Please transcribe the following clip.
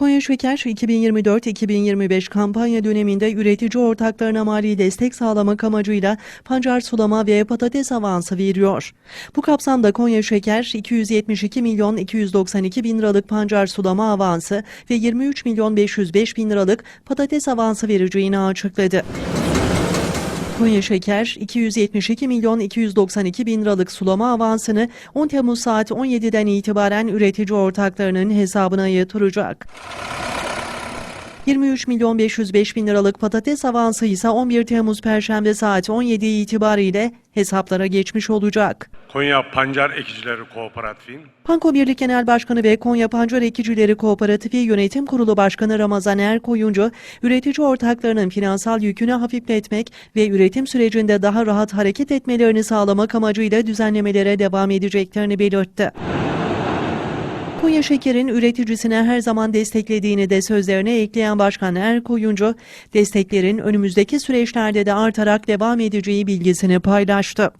Konya Şeker 2024-2025 kampanya döneminde üretici ortaklarına mali destek sağlamak amacıyla pancar sulama ve patates avansı veriyor. Bu kapsamda Konya Şeker 272 milyon 292 bin liralık pancar sulama avansı ve 23 milyon 505 bin liralık patates avansı vereceğini açıkladı. Konya Şeker 272 milyon 292 bin liralık sulama avansını 10 Temmuz saat 17'den itibaren üretici ortaklarının hesabına yatıracak. 23 milyon 505 bin liralık patates avansı ise 11 Temmuz Perşembe saat 17 itibariyle hesaplara geçmiş olacak. Konya Pancar Ekicileri Kooperatifi'nin Panko Birlik Genel Başkanı ve Konya Pancar Ekicileri Kooperatifi Yönetim Kurulu Başkanı Ramazan Erkoyuncu, üretici ortaklarının finansal yükünü hafifletmek ve üretim sürecinde daha rahat hareket etmelerini sağlamak amacıyla düzenlemelere devam edeceklerini belirtti. Konya Şeker'in üreticisine her zaman desteklediğini de sözlerine ekleyen Başkan Erkoyuncu, desteklerin önümüzdeki süreçlerde de artarak devam edeceği bilgisini paylaştı.